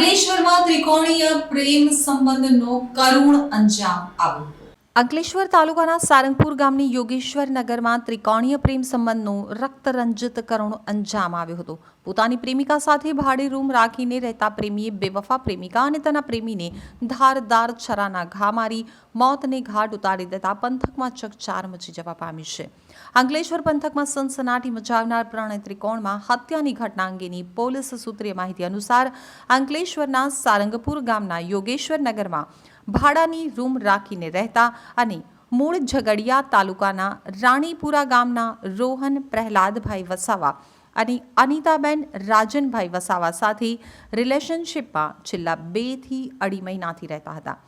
અંકલેશ્વરમાં ત્રિકોણીય પ્રેમ સંબંધનો કરુણ અંજામ આવ્યો. અંકલેશ્વર તાલુકાના સારંગપુર ગામની યોગેશ્વર નગરમાં ત્રિકોણીય પ્રેમ સંબંધનો રક્તરંજિત કરુણ અંજામ આવ્યો હતો. પોતાની પ્રેમિકા સાથે ભાડે રૂમ રાખીને રહેતા પ્રેમીએ બેવફા પ્રેમિકા અને તેના પ્રેમીને ધારદાર છરાના ઘા મારી, મોતને ઘાટ ઉતારી દેતા પંથકમાં ચકચાર મચી જવા પામી છે. અંકલેશ્વર પંથકમાં સનસનાટી મચાવનાર પ્રણય ત્રિકોણમાં હત્યાની ઘટના અંગેની પોલીસ સૂત્રીય માહિતી અનુસાર અંકલેશ્વરના સારંગપુર ગામના યોગેશ્વર નગરમાં ભાડાની રૂમ રાખીને રહેતા અને મૂળ ઝઘડિયા તાલુકાના રાણીપુરા ગામના રોહન પ્રહલાદભાઈ વસાવા અને અનિતાબેન રાજનભાઈ વસાવા સાથે રિલેશનશિપમાં છેલ્લા બેથી અઢી મહિનાથી રહેતા હતા.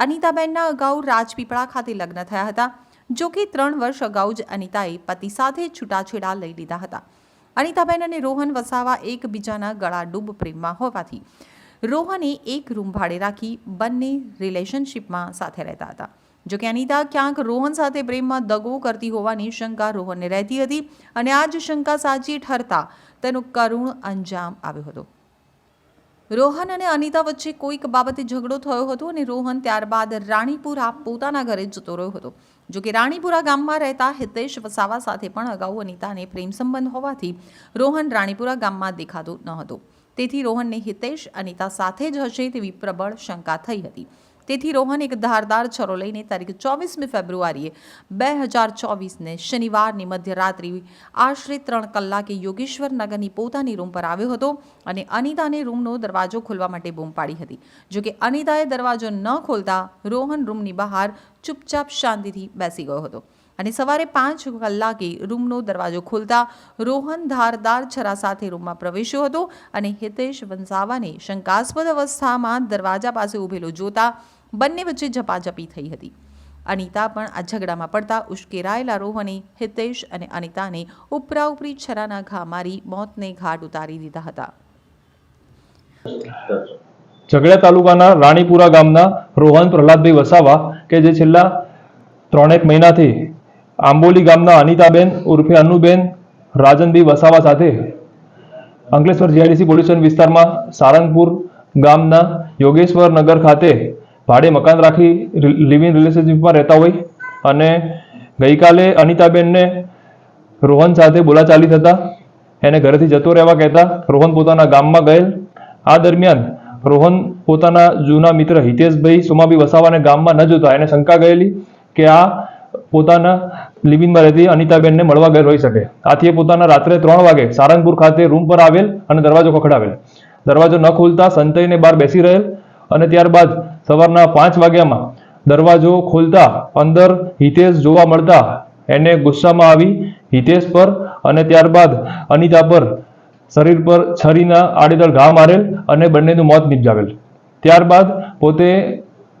અનિતાબેનના અગાઉ રાજપીપળા ખાતે લગ્ન થયા હતા, જો કે ત્રણ વર્ષ અગાઉ જ અનિતાએ પતિ સાથે છૂટાછેડા લઈ લીધા હતા. અનિતાબેન અને રોહન વસાવા એકબીજાના ગળા ડૂબ પ્રેમમાં હોવાથી રોહને એક રૂમ ભાડે રાખી બંને રિલેશનશિપમાં સાથે રહેતા હતા. જો કે અનિતા ક્યાંક રોહન સાથે પ્રેમમાં દગો કરતી હોવાની શંકા રોહનને રહેતી હતી અને આ જ શંકા સાચી ઠરતા તેનો કરુણ અંજામ આવ્યો હતો. રોહન અને અનિતા વચ્ચે કોઈક બાબતે ઝઘડો થયો હતો અને રોહન ત્યારબાદ રાણીપુરા પોતાના ઘરે જતો રહ્યો હતો. જો કે રાણીપુરા ગામમાં રહેતા હિતેશ વસાવા સાથે પણ અગાઉ અનિતાને પ્રેમ સંબંધ હોવાથી રોહન રાણીપુરા ગામમાં દેખાતો ન હતો. તેથી રોહનને હિતેશ અનિતા સાથે જ હશે તેવી પ્રબળ શંકા થઈ હતી. તેથી રોહન એક ધારદાર છરો લઈને તારીખ ચોવીસમી ફેબ્રુઆરીએ બે હજાર ચોવીસને શનિવારની મધ્યરાત્રિ આશરે ત્રણ કલાકે યોગેશ્વર નગરની પોતાની રૂમ પર આવ્યો હતો અને અનિતાને રૂમનો દરવાજો ખોલવા માટે બૂમ પાડી હતી. જોકે અનિતાએ દરવાજો ન ખોલતા રોહન રૂમની બહાર ચૂપચાપ શાંતિથી બેસી ગયો હતો. અને સવારે પાંચ કલાકે રૂમનો દરવાજો ખોલતા રોહન ધારદાર છરા સાથે રૂમમાં પ્રવેશ્યો હતો અને હિતેશ વંસાવાને શંકાસ્પદ અવસ્થામાં દરવાજા પાસે ઊભેલો જોતા બંને વચ્ચે ઝપાઝપી થઈ હતી. અનિતા પણ આ ઝઘડામાં પડતા ઉશ્કેરાયેલા રોહને હિતેશ અને અનિતાને ઉપરા ઉપરી છરાના ઘા મારી મોતને ઘાટ ઉતારી દીધા હતા. ઝઘડા તાલુકાના રાણીપુરા ગામના રોહન પ્રહલાદભાઈ વસાવા કે જે છેલ્લા ત્રણેક મહિનાથી આંબોલી ગામના અનિતાબેન ઉર્ફે અનુબેન રાજનભાઈ વસાવા સાથે અંકલેશ્વર જીઆઈડીસી પોલ્યુશન વિસ્તારમાં સારંગપુર ગામના યોગેશ્વર નગર ખાતે ભાડે મકાન રાખી લિવિંગ રિલેશનશીપમાં રહેતા હોય અને ગઈકાલે અનિતાબેનને રોહન સાથે બોલાચાલી થતા એને ઘરેથી જતો રહેવા કહેતા રોહન પોતાના ગામમાં ગયેલ. આ દરમિયાન રોહન પોતાના જૂના મિત્ર હિતેશભાઈ સોમાભાઈ વસાવાને ગામમાં ન જોતા એને શંકા ગયેલી કે આ પોતાના લિવિંગમાં રહેતી અનિતાબેનને મળવા ગયેલ હોઈ શકે. આથી એ પોતાના રાત્રે ત્રણ વાગે સારંગપુર ખાતે રૂમ પર આવેલ અને દરવાજો ખખડાવેલ. દરવાજો ન ખોલતા સંતઈને બહાર બેસી રહેલ અને ત્યારબાદ સવારના પાંચ વાગ્યામાં દરવાજો ખોલતા અંદર હિતેશ જોવા મળતા એને ગુસ્સામાં આવી હિતેશ પર અને ત્યારબાદ અનિતા પર શરીર પર છરીના આડેધડ ઘા મારેલ અને બંનેનું મોત નિપજાવેલ. ત્યારબાદ પોતે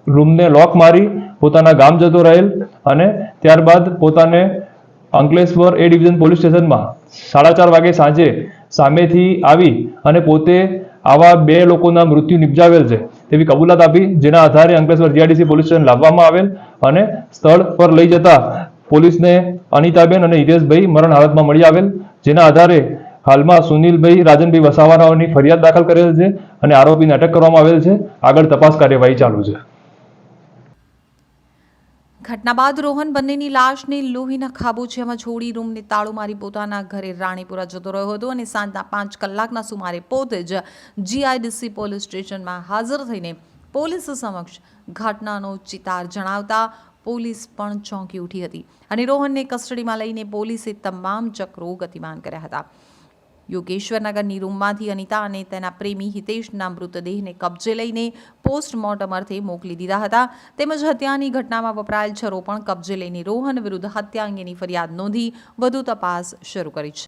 રૂમને લોક મારી, પોતાના ગામ જતો રહેલ અને ત્યારબાદ પોતાને અંકલેશ્વર એ ડિવિઝન પોલીસ સ્ટેશનમાં સાડા ચાર વાગે સાંજે સામેથી આવી અને પોતે આવા બે લોકોના મૃત્યુ નિપજાવેલ છે તેવી કબૂલાત આપી, જેના આધારે અંકલેશ્વર જીઆરડીસી પોલીસ સ્ટેશન લાવવામાં આવેલ અને સ્થળ પર લઈ જતા પોલીસને અનિતાબેન અને હિતેશભાઈ મરણ હાલતમાં મળી આવેલ, જેના આધારે હાલમાં સુનિલભાઈ, રાજનભાઈ વસાવારાઓની ફરિયાદ દાખલ કરેલ છે અને આરોપીને અટક કરવામાં આવેલ છે. આગળ તપાસ કાર્યવાહી ચાલુ છે. ઘટના બાદ રોહન બંનેની લાશને લોહીના ખાબોચિયામાં છોડી રૂમને તાળું મારી પોતાના ઘરે રાણીપુરા જતો રહ્યો હતો અને સાંજના પાંચ કલાકના સુમારે પોતે જ જીઆઈડીસી પોલીસ સ્ટેશનમાં હાજર થઈને પોલીસ સમક્ષ ઘટનાનો ચિતાર જણાવતા પોલીસ પણ ચોંકી ઉઠી હતી અને રોહનને કસ્ટડીમાં લઈને પોલીસે તમામ ચક્રો ગતિમાન કર્યા હતા. યોગેશ્વરનગરની રૂમમાંથી અનિતા અને તેના પ્રેમી હિતેશના મૃતદેહને કબજે લઈને પોસ્ટમોર્ટમ અર્થે મોકલી દીધા હતા. તેમજ હત્યાની ઘટનામાં વપરાયેલ છરો પણ કબજે લઈને રોહન વિરુદ્ધ હત્યા અંગેની ફરિયાદ નોંધી વધુ તપાસ શરૂ કરી છે.